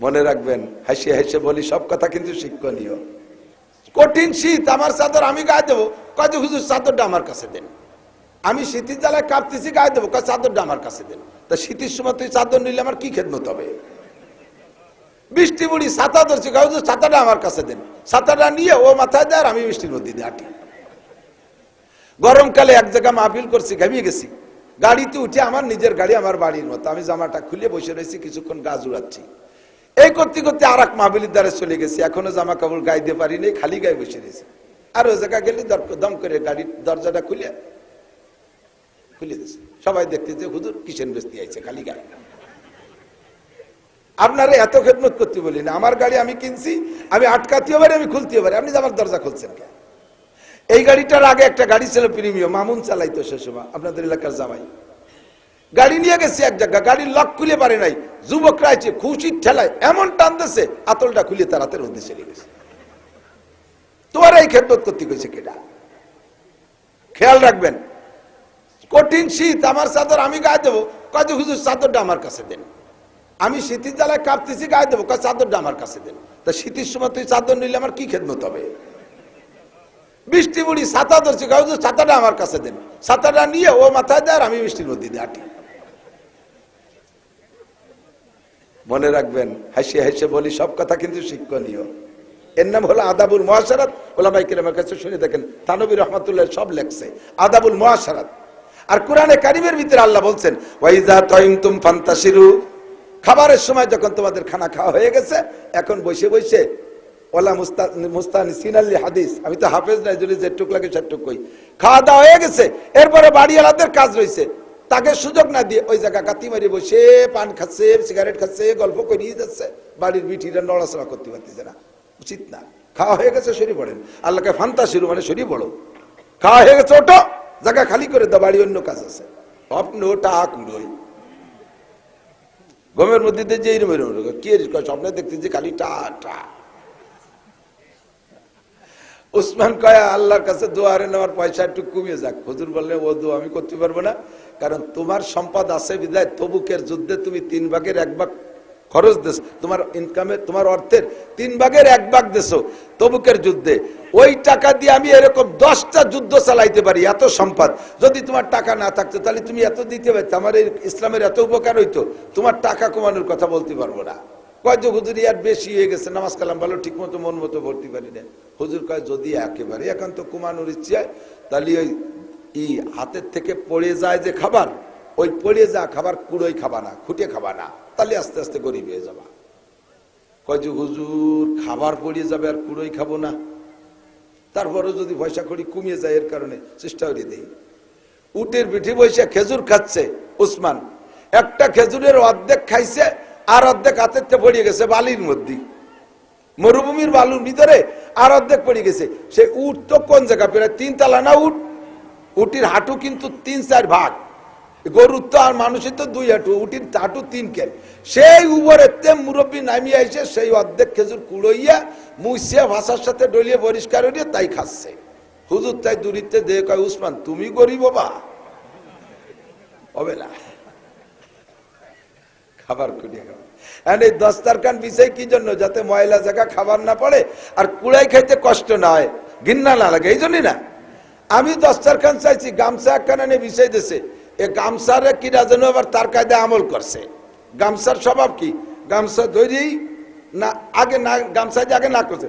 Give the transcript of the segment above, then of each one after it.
মনে রাখবেন, হাসি হাসি বলি, সব কথা কিন্তু শিক্ষণীয়। কঠিন শীত, আমার চাদর আমি গায়ে দেবো। যে, হুজুর, চাদরটা আমার কাছে দেন। আমি শীতের জ্বালায় কাঁপতেছি, গায়ে দেবো। কয়, চাদরটা আমার কাছে দেন। তা শীতের সময় তুই চাদর নিলে আমার কি খেদমত হবে? বৃষ্টি বুড়ি, ছাতা ধরছি, কয় ছাতাটা আমার কাছে দেন। ছাতাটা নিয়ে ও মাথায় দেয় আর আমি বৃষ্টির মধ্যে দিয়ে হাঁটি। গরমকালে এক জায়গায় মাহফিল করছি, ঘামিয়ে গেছি। গাড়িতে উঠে আমার নিজের গাড়ি, আমার বাড়ির মতো। আমি জামাটা খুলে বসে রয়েছি, কিছুক্ষণ গাছ উড়াচ্ছি এই করতে করতে আর এক মাহবিলির দ্বারে চলে গেছি। এখনও জামা কাপড় গাইতে দিয়ে পারি নেই, খালি গায়ে বসে রয়েছি। আর ওই জায়গা গেলে দম করে গাড়ির দরজাটা খুলে খুলে দিয়েছে। সবাই দেখতে যে হুজুর কিষেন বেস্তি আইছে? খালি গায়ে। আপনারা এত খেদমত করতে বলি না আমার গাড়ি আমি কিনছি, আমি আটকাতেও পারি, আমি খুলতেও পারি। আপনি আমার দরজা খুলছেন কেন? এই গাড়িটার আগে একটা গাড়ি ছিল প্রিমিয়াম, মামুন চালাইতো সে সময়, আপনাদের এলাকার জামাই। গাড়ি নিয়ে গেছে এক জায়গা, গাড়ির লক খুলে পারে নাই। যুবকরা আছে খুশির ঠেলায় এমন টান দিছে আতলটা খুলে তার হাতের মধ্যে চলে গেছে। তোমার এই খেদমত করতে গেছে কেটা খেয়াল রাখবেন, কঠিন শীত, আমার চাদর আমি গায়ে দেবো কাজে হুজুর, চাদরটা আমার কাছে দেন। আমি শীতের জ্বালায় কাঁপতেছি, গায়ে দেবো কাজ চাদরটা আমার কাছে দেন। তা শীতের সময় তুই চাদর নিলে আমার কি খেদমত হবে? বৃষ্টি বুড়ি ছাতা ধরছি কাউ ছাতাটা আমার কাছে দেন। ছাতাটা নিয়ে ও মাথায় দেয় আর আমি বৃষ্টির মধ্যে দিয়ে হাঁটি। মনে রাখবেন হাসি হাসি বলি, সব কথা কিন্তু শিক্ষণীয়। এর নাম হলো আদাবুল মহাসারাত ওলামাই কিরামের কাছে শুনে দেখেন তানবী রহমাতুল্লাহ সব লেখছে, আদাবুল মহাসারাত আর কোরআনে কারিমের ভিতরে আল্লাহ বলছেন ওয়াইজা তয়িমতুম ফান্তাসিরু খাবারের সময় যখন তোমাদের খানা খাওয়া হয়ে গেছে, এখন বসে বসে, ওলা মুস্তা মুস্তানি সিনাল্লি হাদিস, আমি তো হাফেজ নাই যদি যেটুক লাগে সেটুক কই। খাওয়া দাওয়া হয়ে গেছে, এরপরে বাড়িওয়ালাদের কাজ রয়েছে তাকে সুযোগ না দিয়ে ওই জায়গা কাতি মারি বসে, পান খাচ্ছে সিগারেট খাচ্ছে, গল্প করিয়ে যাচ্ছে। বাড়ির বিটিরা নড়াচড়া করতে পারতেছে না। উচিত না। খাওয়া হয়ে গেছে সরি পড়েন। আল্লাহকে ফান্তা শুরু মানে সরি পড়ো। খাওয়া হয়ে গেছে ওটো জায়গা খালি করে দাও, বাড়ি অন্য কাজ আছে। স্বপ্ন টাক উড়োই গমের মধ্যে যে এরম এরম। কি স্বপ্নে দেখতে যে খালি টা টা। উসমান কয়া আল্লাহর কাছে দোয়ারে নেওয়ার পয়সা একটু কমিয়ে যাক। হুজুর বললে, ও দোয়া আমি করতে পারব না। কারণ তোমার সম্পদ আছে বিদায়, তবুকের যুদ্ধে তুমি তিন ভাগের এক ভাগ খরচ দেশ তোমার ইনকামের তোমার অর্থের তিন ভাগের এক ভাগ দেশো তবুকের যুদ্ধে। ওই টাকা দিয়ে আমি এরকম দশটা যুদ্ধ চালাইতে পারি, এত সম্পদ। যদি তোমার টাকা না থাকতো, তাহলে তুমি এত দিতে পারতো। আমার এই ইসলামের এত উপকার হইতো। তোমার টাকা কমানোর কথা বলতে পারব না। কয় যে হুজুর ইয়ার বেশি হয়ে গেছে নামাজ কালাম ভালো ঠিক মতো মন মতো ভর্তি পারি না হুজুর কয় যদি একেবারে একান্ত কমানোর ইচ্ছে হয়, তাহলে ওই ই হাতের থেকে পড়ে যায় যে খাবার ওই পড়ে যা খাবার কুড়োই খাবা না খুঁটে খাবা না তাহলে আস্তে আস্তে গরিব হয়ে যাবা। কয় যে হুজুর খাবার পড়িয়ে যাবে আর কুড়োই খাব না। তারপরে যদি পয়সা করি কমিয়ে যায় এর কারণে চেষ্টা করে দেই উটের পিঠে বসে খেজুর খাচ্ছে উসমান একটা খেজুরের অর্ধেক খাইছে আর অর্ধেক হাতের পড়িয়ে গেছে বালির মধ্যে। মরুভূমির বালুর ভিতরে আর অর্ধেক পড়ে গেছে। সে উট তো কোন জায়গা প্রায় তিন তালা না উট? উটির হাঁটু কিন্তু তিন চার ভাগ। গরুর তো আর মানুষের তো দুই হাঁটু, উটির হাঁটু তিন কেন? সেই উপরে তে মুরব্বী নামিয়ে এসে সেই অর্ধেক খেজুর কুড়ইয়া মুসিয়া ভাষার সাথে ডলিয়ে পরিষ্কার হইয়া তাই খাচ্ছে। হুজুর তাই দূরিতে দে কয়, উসমান, তুমি গরিব বাবা? হবে না। খাবার কুড়িয়ে খাবার আর এই দস্তারখান বিষয় কি জন্য? যাতে ময়লা জায়গা খাবার না পড়ে আর কুড়াই খাইতে কষ্ট না হয়। ঘিন্না না লাগে, এই জন্যই না। আমি দস্তারখান চাইছি, গামছা একখানা নিয়ে বিষয় দিছে। এ গামছারে কিরা যেন আবার তার কায়দা আমল করছে। গামছার স্বভাব কি? গামছা ধরেই না, আগে না, গামছা আগে না করছে।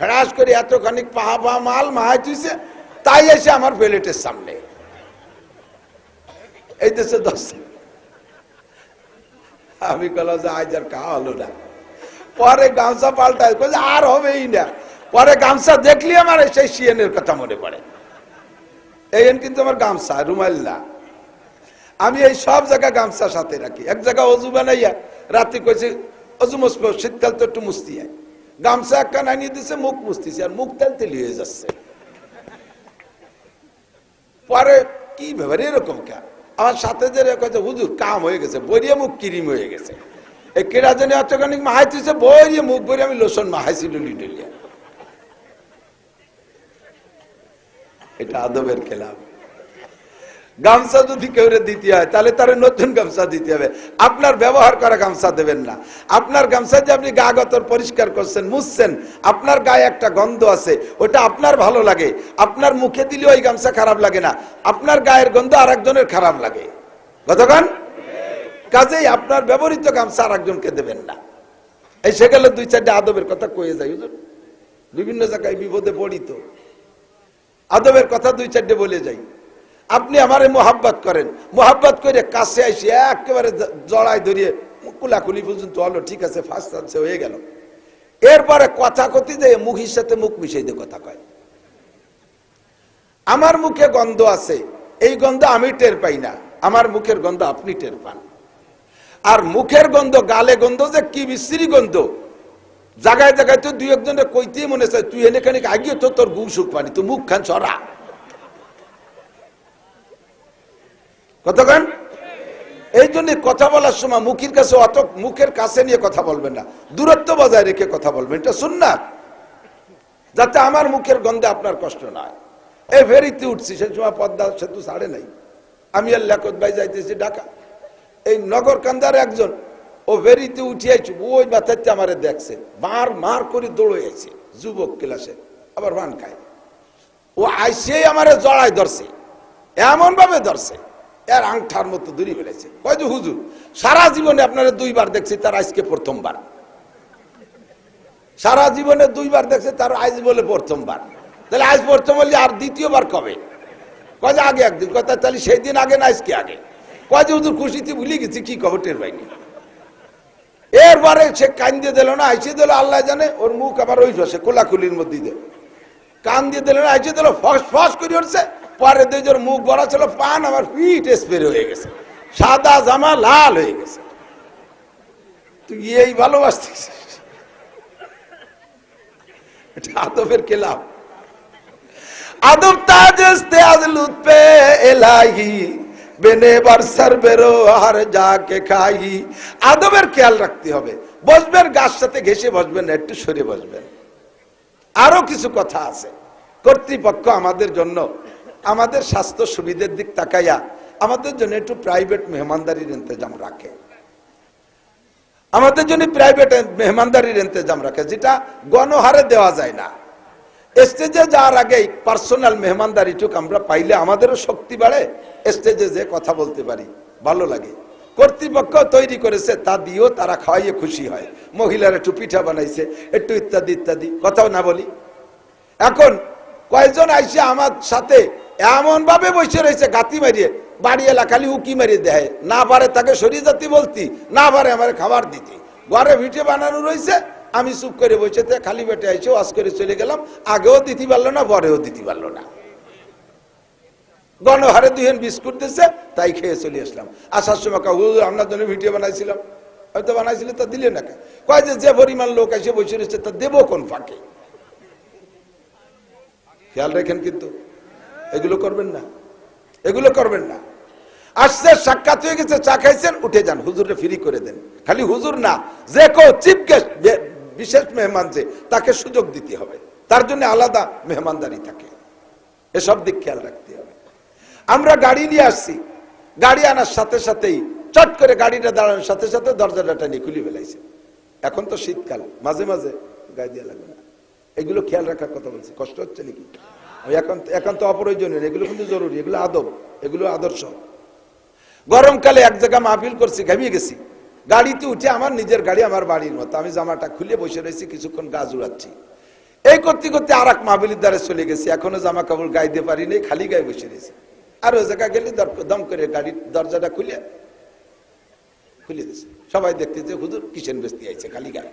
হ্রাস করে এতখানি পাহা পাহা মাল মাহাই তাই এসে আমার প্লেটের সামনে। এই দেশে দশ আমি কলাম যে আজ আর খাওয়া হলো না। পরে গামছা পাল্টায় যে আর হবেই না। পরে গামছা দেখলি আমার, সেই সিএনের কথা মনে পড়ে। এই কিন্তু আমার গামছা, রুমাল না। আমি এই সব জায়গায় গামছা সাথে রাখি। এক জায়গায় অজু বানাইয়া রাতে কইছে, অজু মুসবো শীতকাল তো একটু মুস্তি হয় গামছা একটা আনিয়ে দিছে, মুখ মুস্তিছে আর মুখ তেল তেলি হয়ে যাচ্ছে। পরে কি ব্যাপার, এরকম কে আমার সাথে যে রে কয়েছে হুজুর, কাম হয়ে গেছে বইয়ে মুখ কিরিম হয়ে গেছে। এই কেরা জানি অতখানি মাহাইতেছে বইয়ে মুখ বইরে আমি লোসন মাহাইছি ডুলি ডুলিয়া এটা আদবের খেলাম গামছা যদি কেউ দিতে হয়, তাহলে তার নতুন গামছা দিতে হবে। আপনার ব্যবহার করা গামছা দেবেন না। আপনার গামছা যে আপনি গা গতর পরিষ্কার করছেন, মুছছেন, আপনার গায়ে একটা গন্ধ আছে, ওটা আপনার ভালো লাগে। আপনার মুখে দিলে ওই গামছা খারাপ লাগে না। আপনার গায়ের গন্ধ আর একজনের খারাপ লাগে। কতক্ষণ কাজেই আপনার ব্যবহৃত গামছা আর একজনকে দেবেন না। এই সে গেলে দুই চারটে আদবের কথা কয়ে যায় বিভিন্ন জায়গায় বিপদে পড়ি তো। আদবের কথা দুই চারটে বলে যাই। আপনি আমারে মোহাব্বত করেন। মোহাব্বত করে কাছে আসি একেবারে জ- জড়ায় ধরিয়ে কুলাকুলি পর্যন্ত হলো, ঠিক আছে ফার্স্ট আছে হয়ে গেল। এরপরে কথা কথি যে মুখের সাথে মুখ মিশাই দিয়ে কথা কয়। আমার মুখে গন্ধ আছে, এই গন্ধ আমি টের পাই না। আমার মুখের গন্ধ আপনি টের পান। আর মুখের গন্ধ, গালে গন্ধ যে কি বিশ্রী গন্ধ। জায়গায় জায়গায় তো দুই একজনের কইতেই মনে চায়, তুই এনে খানিক আগিয়ে তো তোর গু সুখ পানি তুই মুখ খান ছড়া কতক্ষণ? এই জন্য কথা বলার সময় মুখের কাছে অত মুখের কাছে নিয়ে কথা বলবেন না। দূরত্ব বজায় রেখে কথা বলবেন। এটা শুন না যাতে আমার মুখের গন্ধে আপনার কষ্ট না এই ফেরিতে উঠছি সেই সময় পদ্মা সেতু ছাড়ে নাই। আমি আর লেখত ভাই যাইতেছি ঢাকা। এই নগর কান্দার একজন, ও ফেরিতে উঠিয়াছি ওই মাথাতে আমারে দেখছে। মার মার করে দৌড়ে আইছে, যুবক ক্লাসে। আবার ভান খায়। ও আইসেই আমারে জড়াই ধরছে। এমন ভাবে ধরছে। এর আংঠার মতো দূরি ফেলেছে কয় যে, হুজুর, সারা জীবনে আপনারা দুইবার দেখছি, তার আজকে প্রথমবার। সারা জীবনে দুইবার দেখছে, তার আজ বলে প্রথমবার। তাহলে আজ প্রথম বললে আর দ্বিতীয়বার কবে? কয় যে, আগে একদিন। কথা তাহলে সেই দিন আগে না আজকে আগে? কয় যে, হুজুর, খুশিতে ভুলে গেছি, কি খবর টের পাইনি? এরপরে সে কান দিয়ে দিল না আইসে দিল, আল্লাহ জানে, ওর মুখ আবার ওই সে কোলাকুলির মধ্যে দিয়ে। কান দিয়ে দিল না আইসে দিল, ফস ফস করে উঠছে। পরে দুইজন মুখ বড় ছিল পান আমার পিঠ স্প্রে হয়ে গেছে। সাদা জামা লাল হয়ে গেছে। তুই এই ভালোবাসতিস? আদবের কেলাম আদব তাজস্তে আজ লুৎপে এলাহি বেনে বেরো আর যাকে খাই আদবের খেয়াল রাখতে হবে। বসবেন গাছ সাথে ঘেসে বসবেন না, একটু সরে বসবেন। আরও কিছু কথা আছে। কর্তৃপক্ষ আমাদের জন্য আমাদের স্বাস্থ্য সুবিধার দিক তাকাইয়া আমাদের জন্য একটু প্রাইভেট মেহমানদারির ইন্তজাম রাখে। আমাদের জন্য প্রাইভেট মেহমানদারির ইন্তজাম রাখে, যেটা গণহারে দেওয়া যায় না। স্টেজে যাওয়ার আগেই পার্সোনাল মেহমানদারিটুক আমরা পাইলে আমাদেরও শক্তি বাড়ে স্টেজে যে কথা বলতে পারি, ভালো লাগে। কর্তৃপক্ষ তৈরি করেছে, তা দিয়েও তারা খাওয়াইয়ে খুশি হয়। মহিলারা একটু পিঠা বানাইছে, একটু ইত্যাদি ইত্যাদি, কথাও না বলি। এখন কয়েকজন আইসে আমার সাথে এমন ভাবে বসে রয়েছে, গাতি মারিয়ে, বাড়ি খালি উকি মারিয়ে দেয়। না পারে তাকে সরিয়ে যাতি বলতি, না পারে আমার খাবার দিতি। ঘরে ভিটে বানানো রয়েছে, আমি চুপ করে বসে খালি বেটে আইসে ওয়াজ করে চলে গেলাম। আগেও দিতে পারল না, পরেও দিতে পারল না। গণহারে দুহেন বিস্কুট দিচ্ছে তাই খেয়ে চলে আসলাম। আসার সময় কাউ আপনার জন্য ভিডিও বানাইছিলাম। হয়তো বানাইছিল তা দিলে না? কয় যে যে পরিমাণ লোক এসে বসে রয়েছে, তা দেবো কোন ফাঁকে? খেয়াল রাখেন কিন্তু এগুলো করবেন না। এগুলো করবেন না। আসছে, সাক্ষাৎ হয়ে গেছে, চা খাইছেন, উঠে যান হুজুরে ফ্রি করে দেন। খালি হুজুর না, যে কেউ চিফ গেস্ট বিশেষ মেহমান যে, তাকে সুযোগ দিতে হবে। তার জন্য আলাদা মেহমানদারি থাকে। এসব দিক খেয়াল রাখতে হবে। আমরা গাড়ি নিয়ে আসছি। গাড়ি আনার সাথে সাথেই, চট করে গাড়িটা দাঁড়ানোর সাথে সাথে দরজাটা নিয়ে খুলে ফেলাইছে। এখন তো শীতকাল, মাঝে মাঝে গায়ে দিয়ে লাগবে না। এগুলো খেয়াল রাখার কথা বলছি। কষ্ট হচ্ছে নাকি? আমি এখন এখন তো অপ্রয়োজনীয়, এগুলো কিন্তু জরুরি, এগুলো আদব, এগুলো আদর্শ। গরমকালে এক জায়গায় মাহফিল করছি, ঘামিয়ে গেছি। গাড়িতে উঠে আমার নিজের গাড়ি আমার বাড়ির মতো, আমি জামাটা খুলে বসে রয়েছি, কিছুক্ষণ গাছ উড়াচ্ছি এই করতে করতে আর এক মাহফিলের দ্বারে চলে গেছি, এখনও জামা কাপড় গাইতে পারি নাই, খালি গায়ে বসে রয়েছি। আর ওই জায়গায় গেলে দম করে গাড়ির দরজাটা খুলে খুলে দিয়েছে সবাই দেখতে যে হুজুর কিচেন বেস্তি আইছে, খালি গায়ে।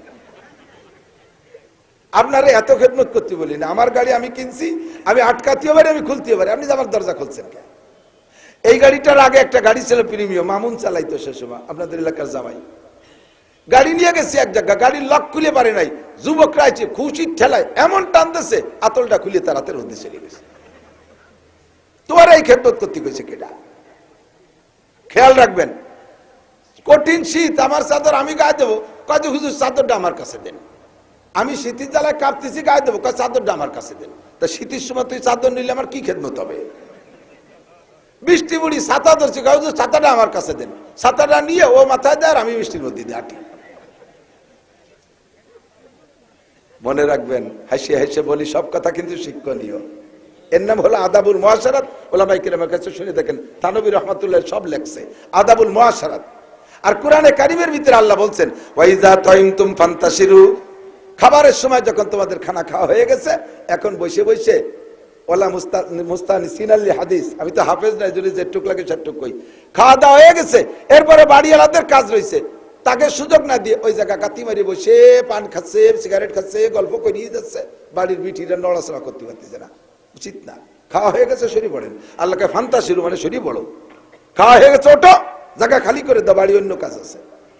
আপনারা এত খেদমত করতে বলি না। আমার গাড়ি আমি কিনছি, আমি আটকাতেও পারি, আমি খুলতেও পারি। আপনি আমার দরজা খুলছেন কেন? এই গাড়িটার আগে একটা গাড়ি ছিল প্রিমিয়াম, মামুন চালাইতো সে সময়, আপনাদের এলাকার জামাই। গাড়ি নিয়ে গেছি এক জায়গা, গাড়ির লক খুলে পারে নাই। যুবকরা আছে খুশির ঠেলায়, এমন টানতেছে, আতলটা খুলে তার হাতের মধ্যে চলে গেছে। তোমার এই খেদমত করতে গেছে কেটা খেয়াল রাখবেন, কঠিন শীত, আমার চাদর আমি গায়ে দেবো কাজ হুজুর চাদরটা আমার কাছে দেন। আমি শীতের জ্বালায় কাঁপতেছি, গায়ে দেবো। চাদরটা আমার কাছে দেন তা শীতের সময় তুই চাদর নিলে আমার কি খেদমত হবে? বৃষ্টি বুড়ি ছাতা ধরছি ছাতাটা আমার কাছে দেন। ছাতাটা নিয়ে ও মাথায় দেয় আর আমি বৃষ্টির মধ্যে দিয়ে আটি মনে রাখবেন, হাসি হাসি বলি, সব কথা কিন্তু শিক্ষণীয়। এর নাম হলো আদাবুল মহাসারাত ওলামাই কিরামের কাছে শুনে দেখেন, তানবী রহমতুল্লাহ সব লেখছে, আদাবুল মহাসারাত আর কোরআনে কারিমের ভিতরে আল্লাহ বলছেন ওয়াইজা তয়ুম ফান্তাসিরু খাবারের সময় যখন তোমাদের খানা খাওয়া হয়ে গেছে, এখন বসে বসে ওলা মুস্তা মুস্তানি সিনাল্লি হাদিস, আমি তো হাফেজ নাই যদি যেটুক লাগে সেটুক কই। খাওয়া দাওয়া হয়ে গেছে, এরপরে বাড়িওয়ালাদের কাজ রয়েছে। তাকে সুযোগ না দিয়ে ওই জায়গা কাতি মারি বসে, পান খাচ্ছে, সিগারেট খাচ্ছে, গল্প করিয়ে যাচ্ছে। বাড়ির বিটিরা নড়াচড়া করতে পারতেছে না, উচিত না। খাওয়া হয়ে গেছে সরি পড়েন। আল্লাহকে ফান্তা শুরু মানে সরি পড়ো। খাওয়া হয়ে গেছে ওটো জায়গা খালি করে দাও, বাড়ি অন্য কাজ আছে।